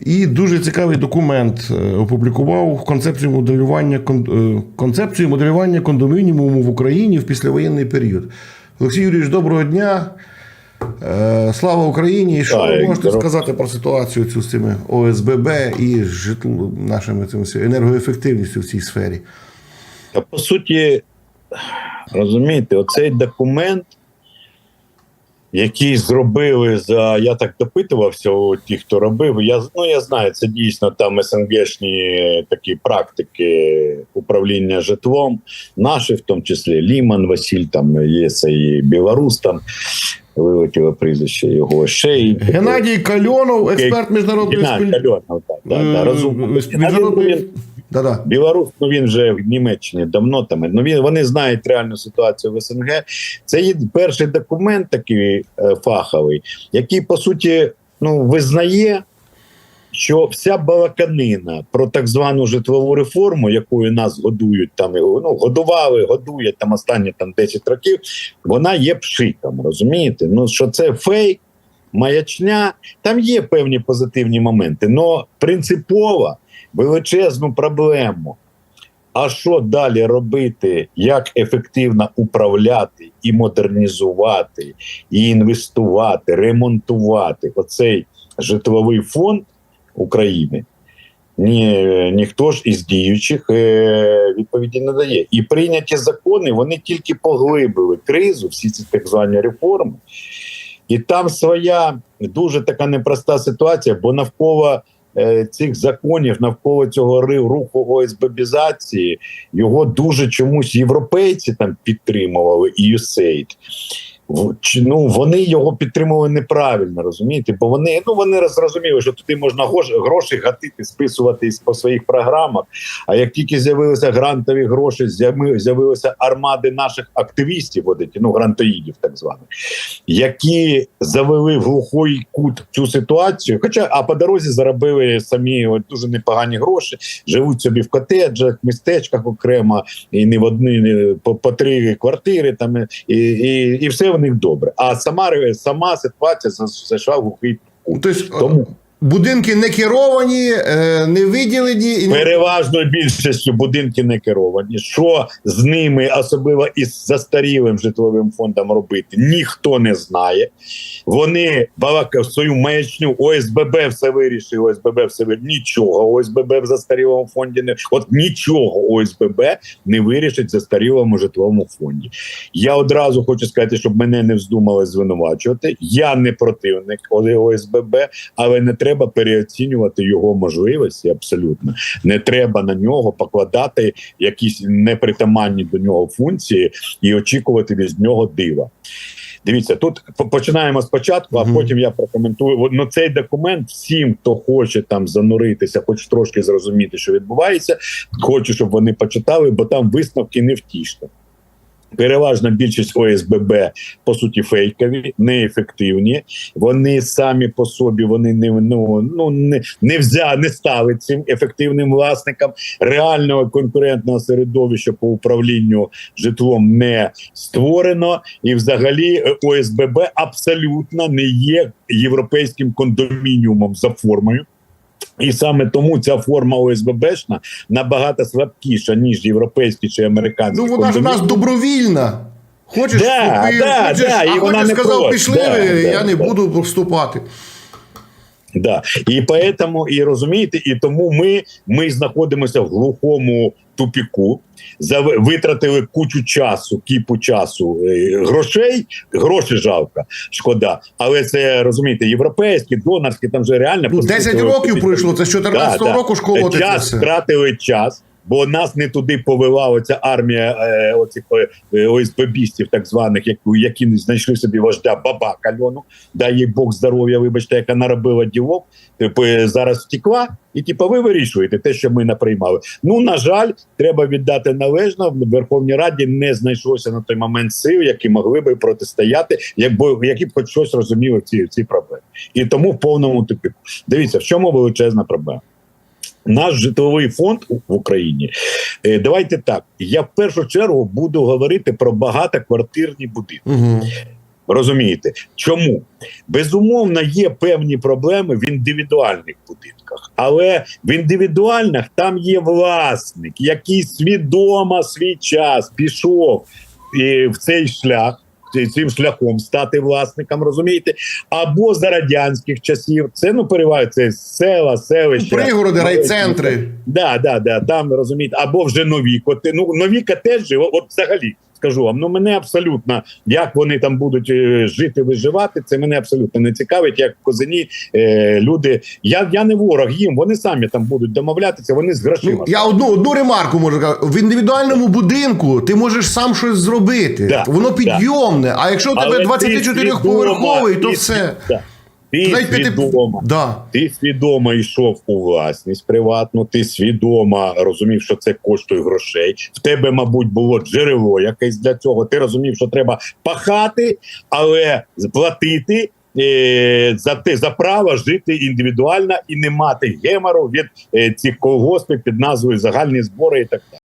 І дуже цікавий документ е, опублікував концепцію моделювання е, концепцію моделювання кондомініуму в Україні в післявоєнний період. Олексій Юрійович, доброго дня. Е, Слава Україні! І що ви можете здоров- сказати про ситуацію цю з цими ОСББ і житло, нашими цими енергоефективністю в цій сфері? Та по суті, розумієте, оцей документ, який зробили за. Я так допитувався у тих, хто робив. Я ну я знаю, це дійсно там СНГшні такі практики управління житлом, наші, в тому числі Ліман Василь, там є цей білорус, там вилетіло прізвище його ще й Геннадій Кальонов, експерт міжнародної спільноти. Кальонов, так, так, так, розумно. Міжнародної... Да-да. Білорус, ну він вже в Німеччині давно там. Ну він вони знають реальну ситуацію в СНГ. Це є перший документ, такий е, фаховий, який по суті ну визнає. Що вся балаканина про так звану житлову реформу, якою нас годують там ну годували, годують там останні там 10 років, вона є пшиком, розумієте? Ну що це фейк, маячня, там є певні позитивні моменти, але принципово величезну проблему. А що далі робити, як ефективно управляти і модернізувати, і інвестувати, ремонтувати оцей житловий фонд України? Ні, ніхто ж із діючих е, відповіді не дає. І прийняті закони вони тільки поглибили кризу, всі ці так звані реформи. І там своя дуже така непроста ситуація, бо навколо е, цих законів, навколо цього руху ОСББізації, його дуже чомусь європейці там підтримували, і USAID. Ну, вони його підтримували неправильно, розумієте? Бо вони ну вони зрозуміли, що туди можна гроші гатити, списувати по своїх програмах. А як тільки з'явилися грантові гроші, з'явилися армади наших активістів, от ну грантоїдів, так званих, які завели в глухий кут цю ситуацію. Хоча а по дорозі заробили самі от, дуже непогані гроші, живуть собі в котеджах, містечках окремо, і не в одні по, по три квартири, там і, і, і все них добре. А сама сама ситуація за- зайшла в глухий кут. Тобто, Тому будинки не керовані, е, не виділені. Переважною більшістю будинки не керовані. Що з ними, особливо із застарілим житловим фондом, робити, ніхто не знає. Вони балакають свою маячню, ОСББ все вирішив, ОСББ все вирішив. Нічого ОСББ в застарілому фонді не от нічого ОСББ не вирішить в застарілому житловому фонді. Я одразу хочу сказати, щоб мене не вздумали звинувачувати. Я не противник ОСББ, але не треба переоцінювати його можливості. Абсолютно не треба на нього покладати якісь непритаманні до нього функції і очікувати від нього дива. Дивіться, тут починаємо спочатку, а потім я прокоментую. Ну, цей документ всім, хто хоче там зануритися, хоч трошки зрозуміти, що відбувається. Хочу, щоб вони почитали, бо там висновки невтішні. Переважна більшість ОСББ по суті фейкові, неефективні. Вони самі по собі вони не ну, ну не, не взя, не стали цим ефективним власникам. Реального конкурентного середовища по управлінню житлом не створено, і взагалі е, ОСББ абсолютно не є європейським кондомініумом за формою. І саме тому ця форма ОСББшна набагато слабкіша, ніж європейські чи американські. Ну вона ж у нас добровільна. Хочеш, Да, вступив, да, хочеш, да, і а вона хочеш не сказав, проти. пішли, Да, я да, не да. буду вступати. Да. І поэтому, і розумієте, і тому ми, ми знаходимося в глухому тупіку, витратили кучу часу, кіпу часу, е, грошей, гроші жалко, шкода. Але це розумієте, європейські, донорські, там вже реально Ну, 10 років пройшло, це з 14 року школоти це Час втратили час. Бо нас не туди повела оця армія е, оцих е, ОСББістів, так званих, які, які знайшли собі вождя баба Кальону, дай їй Бог здоров'я, вибачте, яка наробила ділок, типу, е, зараз втекла, і типу, ви вирішуєте те, що ми наприймали. Ну на жаль, треба віддати належно. В Верховній Раді не знайшлося на той момент сил, які могли би протистояти, якби які б хоч щось розуміли в цій проблемі. І тому в повному тупіку. Дивіться, в чому величезна проблема. Наш житловий фонд в Україні. е, Давайте так. Я в першу чергу буду говорити про багатоквартирні будинки. Угу. Розумієте, чому? Безумовно, є певні проблеми в індивідуальних будинках, але в індивідуальних там є власник, який свідомо свій час пішов е, в цей шлях. Цим шляхом стати власником, розумієте, або за радянських часів це ну переважно це села, селища, Пригороди, райцентри. Да, да, да, там розумієте, або вже нові коти. Ну нові котеджі, от, от взагалі скажу вам, ну мене абсолютно, як вони там будуть е, жити, виживати, це мене абсолютно не цікавить. Як в козині е, люди. Я, я не ворог їм, вони самі там будуть домовлятися, вони з грошима. Ну, я одну, одну ремарку можу сказати. В індивідуальному будинку ти можеш сам щось зробити. Да, Воно да. підйомне. А якщо у тебе ти 24-поверховий, то все. Ти, ти Навіть п'яти- свідомо. Да. Ти свідомо йшов у власність приватну, ти свідомо розумів, що це коштує грошей. В тебе, мабуть, було джерело якесь для цього. Ти розумів, що треба пахати, але платити. е, За те за право жити індивідуально і не мати гемору від е, цих колгоспів під назвою загальні збори і так далі.